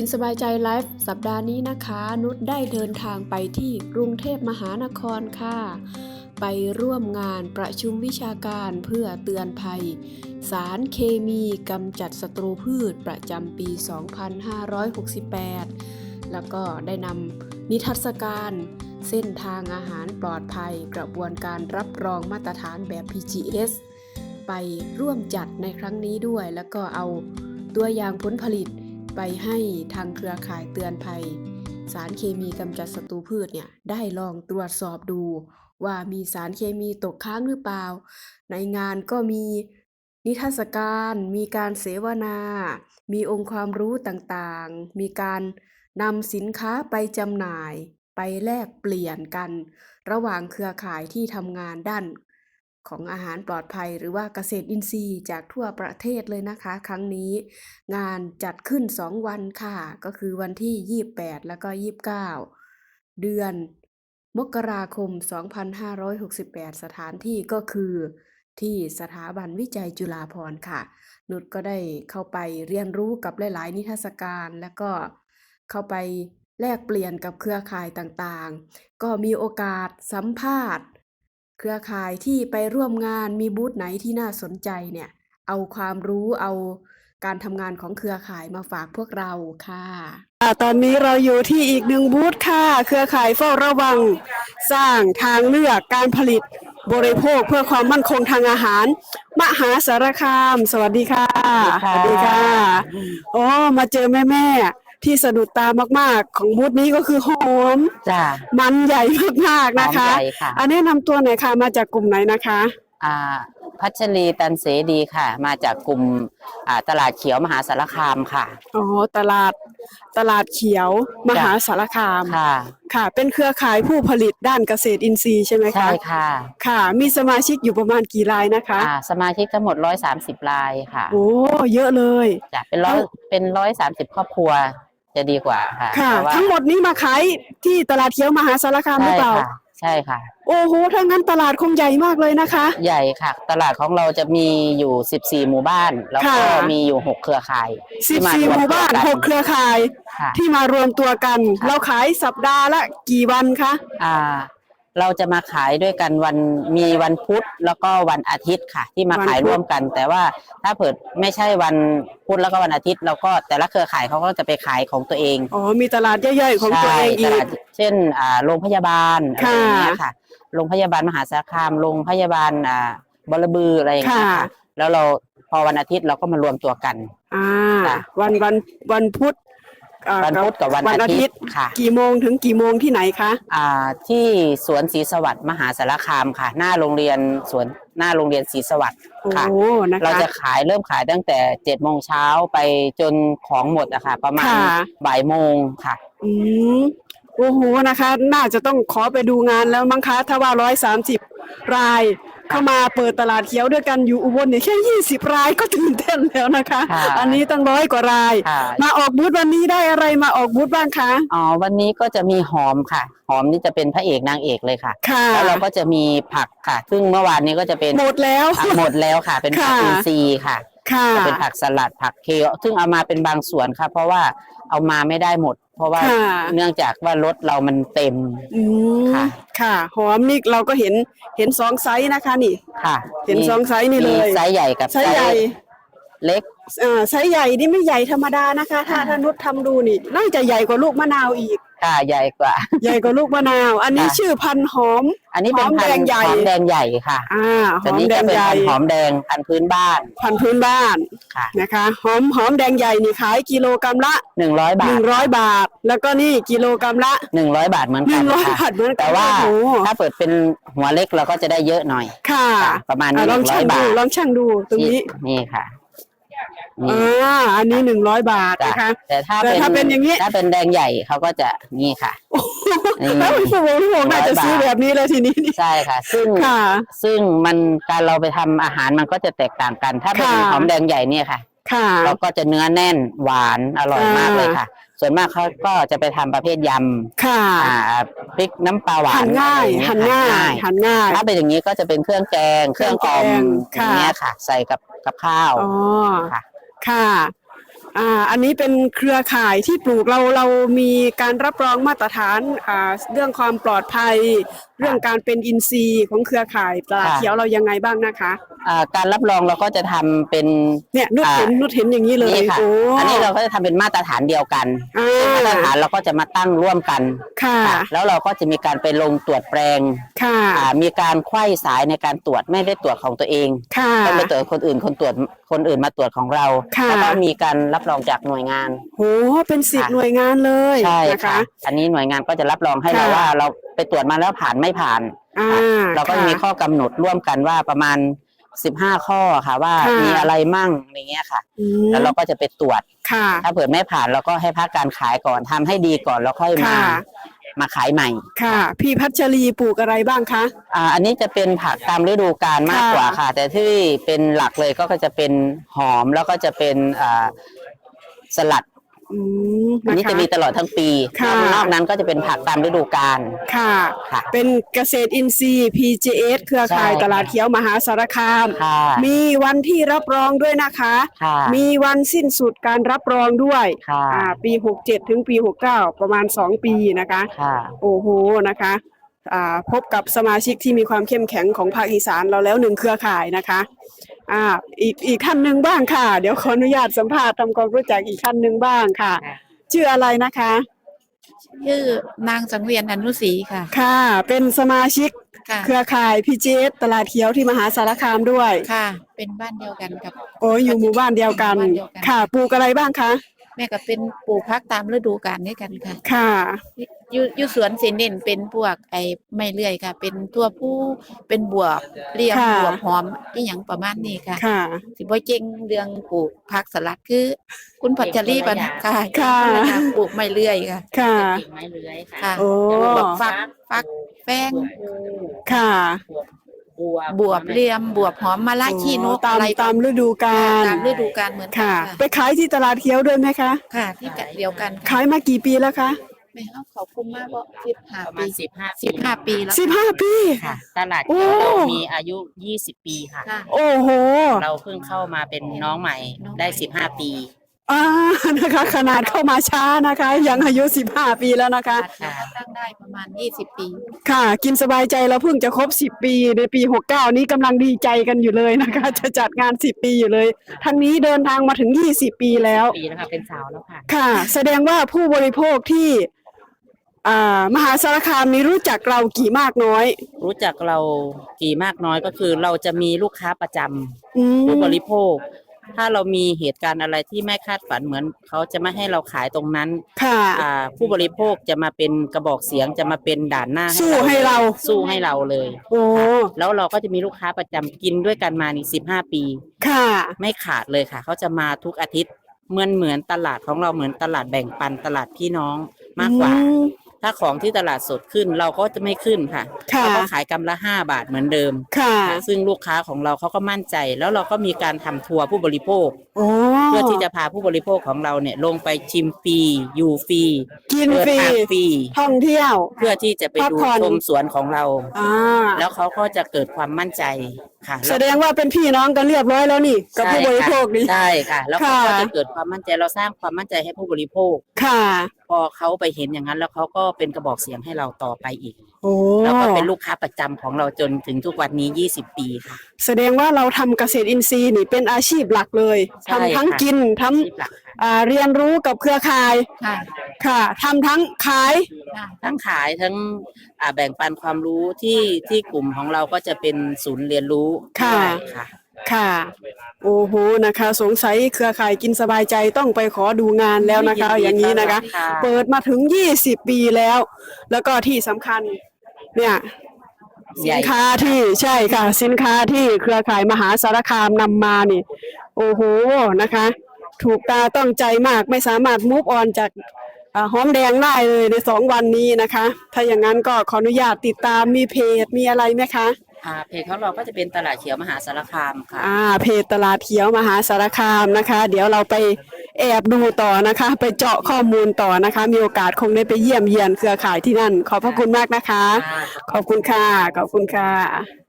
กินสบายใจไลฟ์สัปดาห์นี้นะคะ นุชได้เดินทางไปที่กรุงเทพมหานครค่ะ ไปร่วมงานประชุมวิชาการเพื่อเตือนภัย สารเคมีกำจัดศัตรูพืชประจำปี 2568 แล้วก็ได้นำนิทรรศการ เส้นทางอาหารปลอดภัย กระบวนการรับรองมาตรฐานแบบ PGS ไปร่วมจัดในครั้งนี้ด้วย แล้วก็เอาตัวอย่างผลผลิต ไปให้ทางเครือข่ายเตือนภัย สารเคมีกำจัดศัตรูพืชเนี่ยได้ลองตรวจสอบดู ว่ามีสารเคมีตกค้างหรือเปล่า ในงานก็มีนิทรรศการ มีการเสวนา มีองค์ความรู้ต่างๆ มีการนำสินค้าไปจำหน่าย ไปแลกเปลี่ยนกัน ระหว่างเครือข่ายที่ทำงานด้าน ของอาหารปลอดภัย หรือว่าเกษตรอินทรีย์จากทั่วประเทศเลยนะคะ ครั้งนี้ งานจัดขึ้น 2 วันค่ะ ก็คือวันที่ 28 แล้วก็ 29 เดือน มกราคม 2568 สถานที่ก็คือที่สถาบันวิจัยจุฬาภรณ์ค่ะ นุชก็ได้เข้าไปเรียนรู้กับหลาย ๆ นิทรรศการแล้วก็เข้าไปแลกเปลี่ยนกับเครือข่ายต่าง ๆ ก็มีโอกาสสัมภาษณ์ เครือข่ายที่ไปร่วมงานมีบูธไหนที่น่าสนใจเนี่ย เอาความรู้เอาการทำงานของเครือข่ายมาฝากพวกเราค่ะ ตอนนี้เราอยู่ที่อีกหนึ่งบูธค่ะ เครือข่ายเฝ้าระวัง สร้างทางเลือกการผลิตบริโภคเพื่อความมั่นคงทางอาหาร มหาสารคาม สวัสดีค่ะ สวัสดีค่ะ โอ้ มาเจอแม่แม่ๆ ที่สะดุดตามากๆ ของบูธนี้ก็คือหอม จ้า มันใหญ่มากๆนะคะ หอมใหญ่ค่ะ อันนี้นำตัวหน่อยค่ะมาจากกลุ่มไหนนะคะ อ่าพัชรีตันเสดีค่ะ มาจากกลุ่มอ่าตลาดเขียวมหาสารคามค่ะ อ๋อตลาดตลาดเขียวมหาสารคาม ค่ะ ค่ะ เป็นเครือข่ายผู้ผลิตด้านเกษตรอินทรีย์ใช่ไหมคะ ใช่ค่ะค่ะ มีสมาชิกอยู่ประมาณกี่รายนะคะ อ่าสมาชิกทั้งหมด 130รายค่ะโอ้ เยอะเลย จ้ะเป็นร้อยเป็นร้อยสามสิบครอบครัว จะดีกว่าค่ะค่ะ เพราะว่าทั้งหมดนี้มาขายที่ตลาดเขียวมหาสารคามหรืใช่อเปล่า ค่ะ ใช่ค่ะ โอ้โหถ้างั้นตลาดคงใหญ่มากเลยนะคะ ใหญ่ค่ะ ตลาดของเราจะมีอยู่ 14 หมู่บ้าน แล้วก็ค่ะ มีอยู่ 6 เครือข่ายที่ม14รหวมู่บ้านตัวกัหกเครือข่ายค่ะที่มารวมตัวกันค่ะเราขายสัปดาห์ละกี่วันคะ อ่า เราจะมาขายด้วยกันวันมีวันพุธแล้วก็วันอาทิตย์ค่ะ ที่มาขายร่วมกัน แต่ว่าถ้าเผิดไม่ใช่วันพุธแล้วก็วันอาทิตย์เราก็แต่ละเครือข่ายเขาก็จะไปขายของตัวเองอ๋อมีตลาดย่อยๆของตัวเองใช่อีตลากดเช่นอ่าโรงพยาบาลอะไรอย่างเงี้ยค่ะโรงพยาบาลมหาสารคามโรงพยาบาลอ่าบลบืออะไรอย่างเงี้ยค่ะค่ะแล้วเราพอวันอาทิตย์เราก็มารวมตัวกัน อ่าค่ะวันวันวันพุธ อ่าวันพุธกับวันอาทิตย์ค่ะ กี่โมงถึงกี่โมงที่ไหนคะอ่าที่สวนศรีสวัสดิ์มหาสารคามค่ะ หน้าโรงเรียนสวนหน้าโรงเรียนศรีสวัสดิ์โอ้ค่ะ นะคะเราจะขายเริ่มขายตั้งแต่เจ็ดโมงเช้าไปจนของหมดอะค่ะ ประมาณค่ะ บ่ายโมงค่ะ อืมโอ้โหนะคะ น่าจะต้องขอไปดูงานแล้วมั้งคะ ถ้าว่าร้อยสามสิบราย เข้ามาเปิดตลาดเขียวด้วยกันอยู่อุบลเนี่ยแค่ยี่สิบรายก็ตื่นเต้นแล้วนะคะ ค่ะอันนี้ตั้งร้อยกว่าราย ค่ะ มาออกบูธวันนี้ได้อะไรมาออกบูธบ้างคะ อ๋อวันนี้ก็จะมีหอมค่ะ หอมนี่จะเป็นพระเอกนางเอกเลยค่ะ ค่ะแล้วเราก็จะมีผักค่ะ ซึ่งเมื่อวานนี้ก็จะเป็นหมดแล้ว อะหมดแล้วค่ะ เป็นผักค่ะ อินทรีย์ค่ะค่ะ จะเป็นผักสลัดผักเคลซึ่งเอามาเป็นบางส่วนค่ะ เพราะว่าเอามาไม่ได้หมด เพราะว่าค่ะ เนื่องจากว่ารถเรามันเต็ม อืมค่ะ ค่ะ หอมนี่เราก็เห็นเห็นสองไซส์นะคะ นี่ ค่ะเห็นสองไซส์นี่เลยมีไซส์ใหญ่กับไซส์ใหญ่ เล็กเอ่อไซส์ใหญ่นี่ไม่ใหญ่ธรรมดานะคะ ถ้าถ้านุชทำดูนี่น่าจะใหญ่กว่าลูกมะนาวอีก ค่ะใหญ่กว่า ใหญ่กว่าลูกมะนาว อันนี้ค่ะ ชื่อพันธุ์หอม อันนี้เป็นหอมพันแดงธุ์ใหญ่ หอมแดงใหญ่ค่ะอ่าหตัอวมนี้แดจะงเป็นใหญ่พันธุ์หอมแดงพันธุ์พื้นบ้าน พันธุ์พื้นบ้านค่ะ นะคะหอมหอมแดงใหญ่นี่ขายกิโลกรัมละหนึ่งร้อยบาท100 บาท แล้วก็นี่กิโลกรัมละหนึ่งร้อยบาทเหมือนกัน100ค่ะ บาทเหมือนกันแต่ว่า โอ้โหถ้าเปิดเป็นหัวเล็กเราก็จะได้เยอะหน่อยค่ะค่ะประมาณนี้อ่ลองช่าง100ดูบาทลองช่างดูตรงนี้ นี่ค่ะนี่ อ่าอันนี้หนึ่งร้อยบาทจ้ะนะคะ แต่ถ้าแต่ถ้าเป็นอย่างนี้ ถ้าเป็นแดงใหญ่เขาก็จะนี่ค่ะนี่แล้วพี่ผู้พี่ผู้น่าจะซื้อ100บาทแบบนี้เลยทีนี้นี่ใช่ค่ะ ซึ่งค่ะซึ่งมันการเราไปทำอาหารมันก็จะแตกต่างกัน ถ้าเป็นค่ะหอมแดงใหญ่เนี่ยค่ะค่ะเราก็จะเนื้อแน่นหวานอร่อยมากเลยค่ะ ส่วนมากเขาก็จะไปทำประเภทยค่ะำอ่าพริกน้ำปลาหวานหั่นง่ายอะไรอหั่นเง่ายหั่นง่าย ถ้าเป็นอย่างนี้ก็จะเป็นเครื่องแกง เครื่องออมเครื่องแกงอย่างเงี้ยค่ะ ใส่กับกับข้าวอ๋อค่ะ ค่ะ อ่า อันนี้เป็นเครือข่ายที่ปลูกเราเรามีการรับรองมาตรฐานอ่าเรื่องความปลอดภัย เรื่องการเป็นอินทรีย์ของเครือข่ายตลาดค่ะ เขียวเรายังไงบ้างนะคะอ่าการรับรองเราก็จะทำเป็น เนี่ยนุชอ่าเห็นนุชเห็นอย่างนี้เลยนี่ค่ะ โอ้อันนี้เราก็จะทำเป็นมาตรฐานเดียวกันอ่มาตราฐานเราก็จะมาตั้งร่วมกันค่ะ ค่ะแล้วเราก็จะมีการไปลงตรวจแปลงค่ะ อ่ามีการไขว้สายในการตรวจไม่ได้ตรวจของตัวเองค่ะ ต้องไปตรวจคนอื่นคนตรวจคนอื่นมาตรวจของเราค่ะ แล้วก็มีการรับรองจากหน่วยงาน โหเป็นสิบค่ะ หน่วยงานเลยใช่นะค่ะคะอันนี้หน่วยงานก็จะรับรองให้เราค่ะ ว่าเราไปตรวจมาแล้วผ่านไม่ผ่านอ่าเราก็จะมีข้อกำหนดร่วมกันว่าประมาณ15ข้อค่ะ ว่าค่ะ มีอะไรมั่งอย่างเงี้ยค่ะ อืมแล้วเราก็จะไปตรวจ ค่ะ ถ้าเผื่อไม่ผ่านเราก็ให้พักการขายก่อนทำให้ดีก่อนแล้วค่อยมาค่ะ มาขายใหม่ค่ะ พี่พัชรีปลูกอะไรบ้างคะ อ่าอันนี้จะเป็นผักตามฤดูกาลมากค่ะกว่าค่ะ แต่ที่เป็นหลักเลยก็จะเป็นหอมแล้วก็จะเป็นอ่าสลัด อืมอันนี้ค จะมีตลอดทั้งปีค่ะ นอกนั้นก็จะเป็นผักตามฤดูกาล ค่ะ ค่ะเป็นเกษตรอินทรีย์ PGS เครือข่ายใช่ ตลาดเขียวมหาสารคาม ค่ะ มีวันที่รับรองด้วยนะคะ ค่ะ มีวันสิ้นสุดการรับรองด้วยค่ะ อ่าปี 67 ถึงปี 69 ประมาณ 2 ปีนะคะ ค่ะ โอ้โหนะคะอ่าพบกับสมาชิกที่มีความเข้มแข็งของภาคอีสานเราแล้วหนึ่งเครือข่ายนะคะ อ่าอีกอีกท่านหนึ่งบ้างค่ะ เดี๋ยวขออนุญาตสัมภาษณ์ทำความรู้จักอีกท่านหนึ่งบ้างค่ะ ชื่ออะไรนะคะ ชื่อนางสังเวียนอนุศรีค่ะ ค่ะ เป็นสมาชิกค่ะเครือข่ายพีเจตลาดเขียวที่มหาสารคามด้วย ค่ะ เป็นบ้านเดียวกันกับ โอ้ยอยู่หมู่บ้านเดียวกัน หมู่บ้านเดียวกัน ค่ะ ปลูกอะไรบ้างคะ แม่ก็เป็นปลูกพักตามฤดูกาลด้วยกันค่ะ ค่ะ อยู่อยู่สวนสินเด่นเป็นพวกไอ้ไม่เลื่อยค่ะ เป็นตัวผู้เป็นบวบเรียมค่ะ บวบหอมอีหยังประมาณนี้ค่ะ ค่ะ สิบ่เจงเรื่องปลูกผักสลัดคือ คุณพัชรีปัญค่ะค่ะ ปลูกไม่เลื่อยค่ะ ค่ะไม้เลื้อยค่ะโอ้บวบฟักฟักแป้ง ค่ะ บวบ วบเรียมบวบหอมมะละขี้นกตามอะไรตามฤดูกาลตามฤดูกาลเหมือนกัค่ะนไปขายที่ตลาดเขียวด้วยไหมคะค่ะ ที่กะเดียวกันขายมากี่ปีแล้วคะไม่เอาขอบคุณมากเพราะสิบห้าประมาปีณสิบห้าสิบห้าปีแล้วสิบห้าปี ค่ะ ตลาดโอ้เขียวเรามีอายุยี่สิบปีค่ะ ค่ะ โอ้โห เราเพิ่งเข้ามาเป็นน้องใหม่น้องใหม่ได้สิบห้าปี อ่านะคะ ขนาดเข้ามาช้านะคะ ยังอายุสิบห้าปีแล้วนะคะอาจจะตั้งได้ประมาณยี่สิบปี ค่ะ กินสบายใจเราเพิ่งจะครบ 10 ปี ในปี 69 นี้กำลังดีใจกันอยู่เลยนะคะ จะจัดงาน 10 ปีอยู่เลย ทั้งนี้เดินทางมาถึง 20 ปีแล้ว ปีแล้วค่ะเป็นสาวแล้วค่ะ ค่ะ แสดงว่าผู้บริโภคที่อ่ามหาสารคามนี้รู้จักเรากี่มากน้อย รู้จักเรากี่มากน้อยก็คือเราจะมีลูกค้าประจำอืมผู้บริโภค ถ้าเรามีเหตุการณ์อะไรที่ไม่คาดฝันเหมือนเขาจะไม่ให้เราขายตรงนั้นค่ะ อ่าผู้บริโภคจะมาเป็นกระบอกเสียงจะมาเป็นด่านหน้าสู้ให้เรา สู้ให้เราเลย โอ้แล้วเราก็จะมีลูกค้าประจำกินด้วยกันมานี่สิบห้าปี ค่ะ ไม่ขาดเลยค่ะ เขาจะมาทุกอาทิตย์เหมือนเหมือนตลาดของเราเหมือนตลาดแบ่งปันตลาดพี่น้องมากกว่า อืม ถ้าของที่ตลาดสดขึ้นเราก็จะไม่ขึ้นค่ะค่ะเราก็ขายกำละห้าบาทเหมือนเดิมค่ะ ค่ะซึ่งลูกค้าของเราเขาก็มั่นใจ แล้วเราก็มีการทำทัวร์ผู้บริโภค โอ้เพื่อที่จะพาผู้บริโภคของเราเนี่ยลงไปชิมฟรีอยู่ฟรีกินเดิฟรีทางฟรีท่องเที่ยว เพื่อที่จะไปพักดูผ่อน ชมสวนของเรา อ่าแล้วเขาก็จะเกิดความมั่นใจค่ะแสดงว่าเป็นพี่น้องกันเรียบร้อยแล้วนี่กับผู้บริโภคนี่ ใช่ค่ะ แล้วเขาก็ค่ะ จะเกิดความมั่นใจเราสร้างความมั่นใจให้ผู้บริโภค ค่ะ พอเขาไปเห็นอย่างนั้นแล้วเขาก็เป็นกระบอกเสียงให้เราต่อไปอีก โอ้แล้วก็เป็นลูกค้าประจำของเราจนถึงทุกวันนี้ 20 ปีค่ะ แสดงว่าเราทำเกษตรอินทรีย์นี่เป็นอาชีพหลักเลยใช่ทำทั้งค่ะ กินทที่หลักค่ะำอ่าเรียนรู้กับเครือข่ายค่ะค่ะทำทั้งขายค่ะทั้งขายทั้งอ่าแบ่งปันความรู้ที่ที่กลุ่มของเราก็จะเป็นศูนย์เรียนรู้ค่ะ ด้วยค่ะ ค่ะ โอ้โหนะคะ สงสัยเครือข่ายกินสบายใจต้องไปขอดูงานแล้วนะคะยินดีอย่างนี้นะคะต้อนรับค่ะเปิดมาถึง20ปีแล้ว แล้วก็ที่สำคัญ เนี่ย สินค้าที่ใช่ค่ะ สินค้าที่เครือข่ายมหาสารคามนำมานี่ โอ้โหนะคะ ถูกตาต้องใจมากไม่สามารถมูฟออนจากอ่าหอมแดงได้เลยในสองวันนี้นะคะ ถ้าอย่างนั้นก็ขออนุญาตติดตามมีเพจมีอะไรไหมคะ อ่าเพจของเราก็จะเป็นตลาดเขียวมหาสารคามค่ะ อ่าเพจตลาดเขียวมหาสารคามนะคะ เดี๋ยวเราไปแอบดูต่อนะคะ ไปเจาะข้อมูลต่อนะคะ มีโอกาสคงได้ไปเยี่ยมเยียนเครือข่ายที่นั่น ขอบพระคุณมากนะคะ ขอบคุณค่ะ ขอบคุณค่ะ